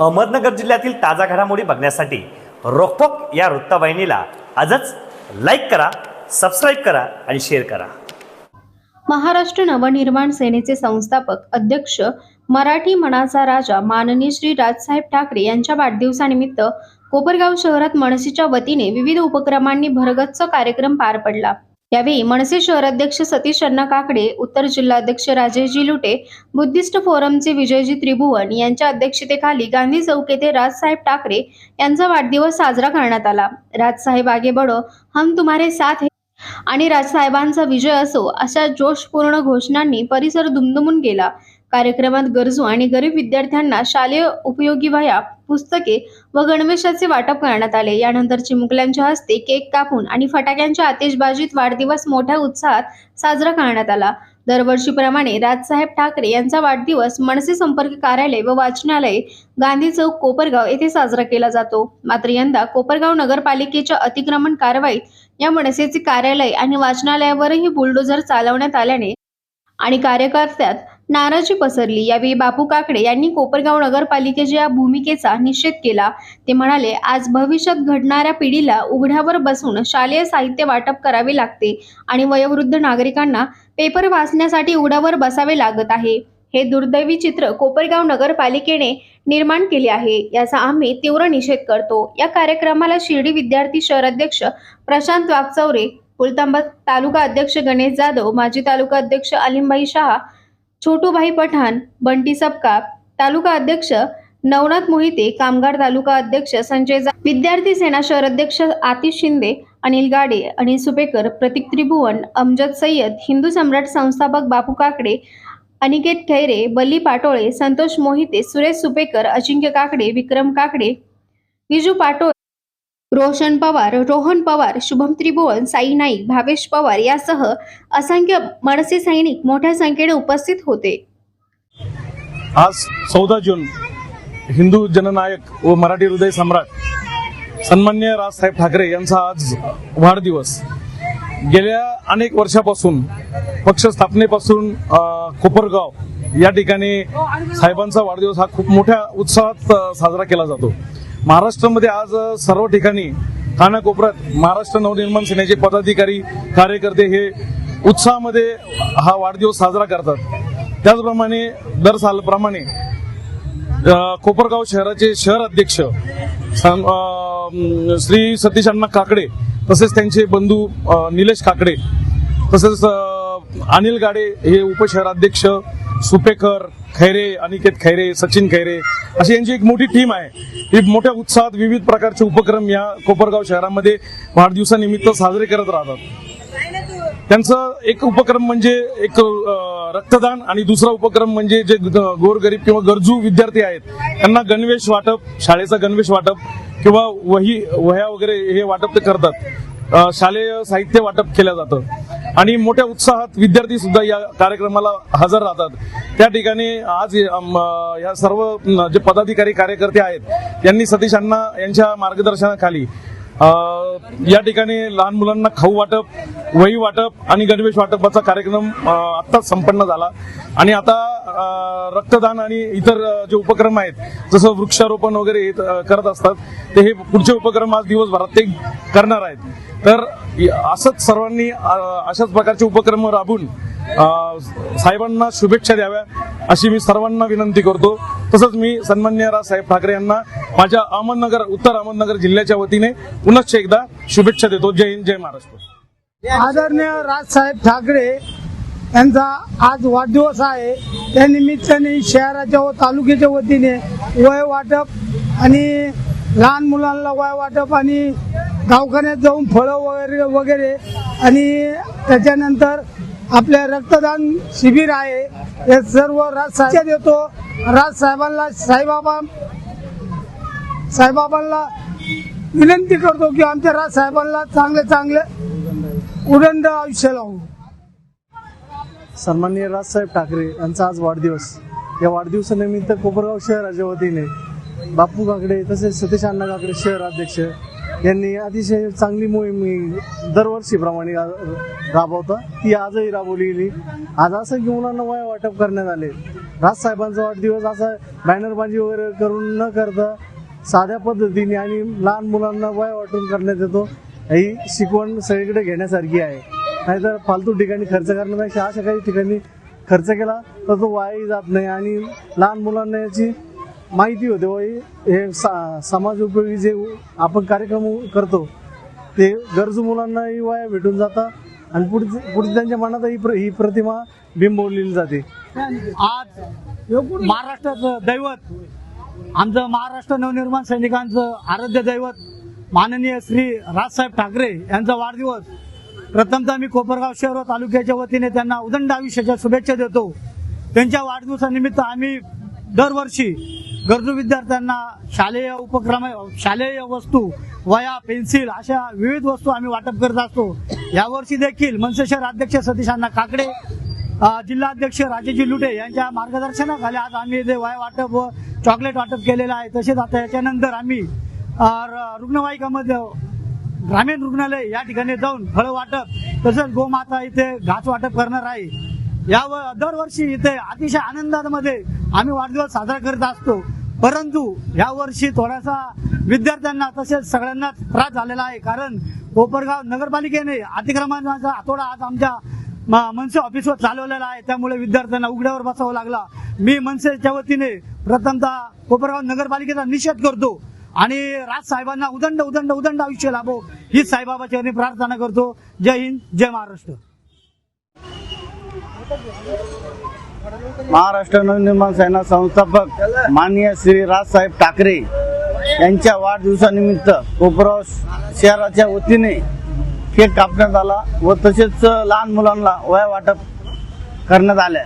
अहमदनगर जिल्ह्यातील ताजा घडामोडी बघण्यासाठी रोखोक या वृत्तवाहिनीला आजच लाईक करा सबस्क्राईब करा आणि शेअर करा. महाराष्ट्र नवनिर्माण सेनेचे संस्थापक अध्यक्ष मराठी मनाचा राजा माननीय श्री राजसाहेब ठाकरे यांच्या वाढदिवसानिमित्त कोपरगाव शहरात मनसेच्या वतीने विविध उपक्रमांनी भरगच्च कार्यक्रम पार पडला. यावेळी मनसे शहराध्यक्ष सतीश अण्णा काकडे उत्तर जिल्हाध्यक्ष राजेशजी लुटे बुद्धिस्ट फोरमचे विजयजी त्रिभुवन यांच्या अध्यक्षतेखाली गांधी चौक येथे राजसाहेब ठाकरे यांचा वाढदिवस साजरा करण्यात आला. राजसाहेब आगे बडो हम तुम्हारे साथ हे. आणि राजसाहेबांचा विजय असो अशा जोशपूर्ण घोषणांनी परिसर दुमदुमून गेला. कार्यक्रमात गरजू आणि गरीब विद्यार्थ्यांना शालेय उपयोगी वह्या पुस्तके व गणवेशाचे वाटप करण्यात आले. यानंतर चिमुकल्यांच्या हस्ते केक कापून आणि फटाक्यांच्या आतिषबाजीत वाढदिवस मोठ्या उत्साहात साजरा करण्यात आला. दरवर्षीप्रमाणे राजसाहेब ठाकरे यांचा वाढदिवस मनसे संपर्क कार्यालय व वाचनालय गांधी चौक कोपरगाव येथे साजरा केला जातो. मात्र यंदा कोपरगाव नगरपालिकेच्या अतिक्रमण कारवाईत या मनसेचे कार्यालय आणि वाचनालयावरही बुलडोझर चालवण्यात आल्याने आणि कार्यकर्त्यात नाराजी पसरली. यावेळी बापू काकडे यांनी कोपरगाव नगरपालिकेच्या या भूमिकेचा निषेध केला. ते म्हणाले आज भविष्यात घडणाऱ्या पिढीला उघड्यावर बसून शालेय साहित्य वाटप करावे लागते आणि वयोवृद्ध नागरिकांना पेपर वाचण्यासाठी उघड्यावर बसावे लागत आहे. हे दुर्दैवी चित्र कोपरगाव नगरपालिकेने निर्माण केले आहे. याचा आम्ही तीव्र निषेध करतो. या कार्यक्रमाला शिर्डी विद्यार्थी शहराध्यक्ष प्रशांत वागचौरे पुलतांबा तालुका अध्यक्ष गणेश जाधव माजी तालुका अध्यक्ष अलिमभाई शहा छोटूभाई पठाण बंटी सपकाप तालुका अध्यक्ष नवनाथ मोहिते कामगार तालुका अध्यक्ष संजय जा विद्यार्थी सेना शहर अध्यक्ष आतिश शिंदे अनिल गाडे अनिल सुपेकर प्रतीक त्रिभुवन अमजद सय्यद हिंदू सम्राट संस्थापक बापू काकडे अनिकेत खैरे बल्ली पाटोळे संतोष मोहिते सुरेश सुपेकर अजिंक्य काकडे विक्रम काकडे विजू पाटोळे रोशन पवार रोहन पवार शुभम त्रिभुवन साई नाईक भावेश पवार यासह असंख्य मनसे सैनिक मोठ्या संख्येने उपस्थित होते. आज चौदा जून हिंदू जननायक व मराठी हृदय सम्राट सन्मान्य राजसाहेब ठाकरे यांचा आज वाढदिवस. गेल्या अनेक वर्षापासून पक्ष स्थापनेपासून कोपरगाव या ठिकाणी साहेबांचा वाढदिवस हा खूप मोठ्या उत्साहात साजरा केला जातो. महाराष्ट्रामध्ये आज सर्व ठिकाणी कानाकोपऱ्यात महाराष्ट्र नवनिर्माण सेनेचे पदाधिकारी कार्यकर्ते हे उत्साहामध्ये हा वाढदिवस साजरा करतात. त्याचप्रमाणे दर सालप्रमाणे कोपरगाव शहराचे शहर अध्यक्ष श्री सतीश अण्णा काकडे तसेच त्यांचे बंधू निलेश काकडे तसेच अनिल गाडे हे उपशहराध्यक्ष सुपेकर खैरे अनिकेत खैरे सचिन खैरे अशी यांची एक मोठी टीम आहे. ही मोठ्या उत्साहात विविध प्रकारचे उपक्रम या कोपरगाव शहरामध्ये वाढदिवसानिमित्त साजरे करत राहतात. त्यांचं एक उपक्रम म्हणजे एक रक्तदान आणि दुसरा उपक्रम म्हणजे जे गोरगरीब किंवा गरजू विद्यार्थी आहेत त्यांना गणवेश वाटप शाळेचा गणवेश वाटप किंवा वही वह्या वगैरे हे वाटप ते करतात. शालेय साहित्य वाटप केलं जातं. आणि मोठ्या उत्साहात विद्यार्थी सुद्धा या कार्यक्रमाला हजर राहतात. त्या ठिकाणी आज या सर्व जे पदाधिकारी कार्यकर्ते आहेत यांनी सतीश अण्णा यांच्या मार्गदर्शनाखाली या ठिकाणी लहान मुलांना खाऊ वाटप वही वाटप आणि गणवेश वाटपाचा कार्यक्रम आत्ताच संपन्न झाला. आणि आता रक्तदान आणि इतर जे उपक्रम आहेत जसं वृक्षारोपण वगैरे करत असतात ते हे पुढचे उपक्रम आज दिवसभरात ते करणार आहेत. तर असंच सर्वांनी अशाच प्रकारचे उपक्रम राबून साहेबांना शुभेच्छा द्याव्या अशी मी सर्वांना विनंती करतो. तसंच मी सन्मान्य राजसाहेब ठाकरे यांना माझ्या अहमदनगर उत्तर अहमदनगर जिल्ह्याच्या वतीने पुनश्च एकदा शुभेच्छा देतो. जय हिंद जय महाराष्ट्र. आदरणीय राजसाहेब ठाकरे यांचा आज वाढदिवस आहे. त्या निमित्ताने शहराच्या व तालुक्याच्या वतीने वय वाटप आणि लहान मुलांना वय वाटप आणि दवाखान्यात जाऊन फळं वगैरे वगैरे आणि त्याच्यानंतर आपल्या रक्तदान शिबिर आहे. हे सर्व राजसाहेब देतो राजसाहेबांना साईबाबा साईबाबांना विनंती करतो की आमच्या राजसाहेबांना चांगले चांगले उदंड आयुष्य लावू. सन्माननीय राजसाहेब ठाकरे यांचा आज वाढदिवस. या वाढदिवसानिमित्त कोपरगाव शहराच्या वतीने बापू काकडे तसेच सतीश अण्णा काकडे शहर अध्यक्ष यांनी अतिशय चांगली मोहीम दरवर्षीप्रमाणे रा- राबवतं. ती आजही राबवली गेली आज असं की मुलांना वय वाटप करण्यात आले. राजसाहेबांचा वाढदिवस असा बॅनरबाजी वगैरे करून न करता साध्या पद्धतीने आणि लहान मुलांना वय वाटून करण्यात येतो ही शिकवण सगळीकडे घेण्यासारखी आहे. नाहीतर फालतू ठिकाणी खर्च करण्यापेक्षा अशा काही ठिकाणी खर्च केला तर तो वायाही जात नाही आणि लहान मुलांना याची माहिती होते हे- सा- समाज उपयोगी जे आपण कार्यक्रम करतो ते गरजू मुलांनाही वाया भेटून जातात आणि पुढे पुढे त्यांच्या मनात ही प्र- ही प्रतिमा बिंबवलेली जाते. आज महाराष्ट्राचं दैवत आमचं महाराष्ट्र नवनिर्माण सैनिकांचं आराध्य दैवत माननीय श्री राजसाहेब ठाकरे यांचा वाढदिवस. प्रथमतः मी कोपरगाव शहर तालुक्याच्या वतीने त्यांना उदंड आयुष्याच्या शुभेच्छा देतो. त्यांच्या वाढदिवसानिमित्त आम्ही दरवर्षी गरजू विद्यार्थ्यांना शालेय उपक्रम शालेय वस्तू वया पेन्सिल अशा विविध वस्तू आम्ही वाटप करत असतो. यावर्षी देखील मनसे शहर अध्यक्ष सतीश अण्णा काकडे जिल्हाध्यक्ष राजेजी लुटे यांच्या मार्गदर्शनाखाली आज आम्ही जे वया वाटप व चॉकलेट वाटप केलेलं आहे. तसेच आता याच्यानंतर आम्ही र- रुग्णवाहिकामध्ये ग्रामीण रुग्णालय या ठिकाणी जाऊन फळं वाटप तसंच गोमाता इथे घास वाटप करणार आहे. या दरवर्षी इथे अतिशय आनंदामध्ये आम्ही वाढदिवस साजरा करत असतो. परंतु या वर्षी थोडासा विद्यार्थ्यांना तसेच सगळ्यांना त्रास झालेला आहे. कारण कोपरगाव नगरपालिकेने अतिक्रमणाचा हातोडा आज आमच्या मनसे ऑफिसवर चालवलेला आहे. त्यामुळे विद्यार्थ्यांना उघड्यावर बसावं लागला. मी मनसेच्या वतीने प्रथमतः कोपरगाव नगरपालिकेचा निषेध करतो आणि राज साहेबांना उदंड उदंड उदंड आयुष्य लाभो हीच साईबाबाच्या प्रार्थना करतो. जय हिंद जय महाराष्ट्र. महाराष्ट्र नवनिर्माण सेना संस्थापक माननीय श्री राजसाहेब ठाकरे यांच्या वाढदिवसानिमित्त कोपराव शहराच्या वतीने केक कापण्यात आला व तसेच लहान मुलांना वया वाटप करण्यात आल्या.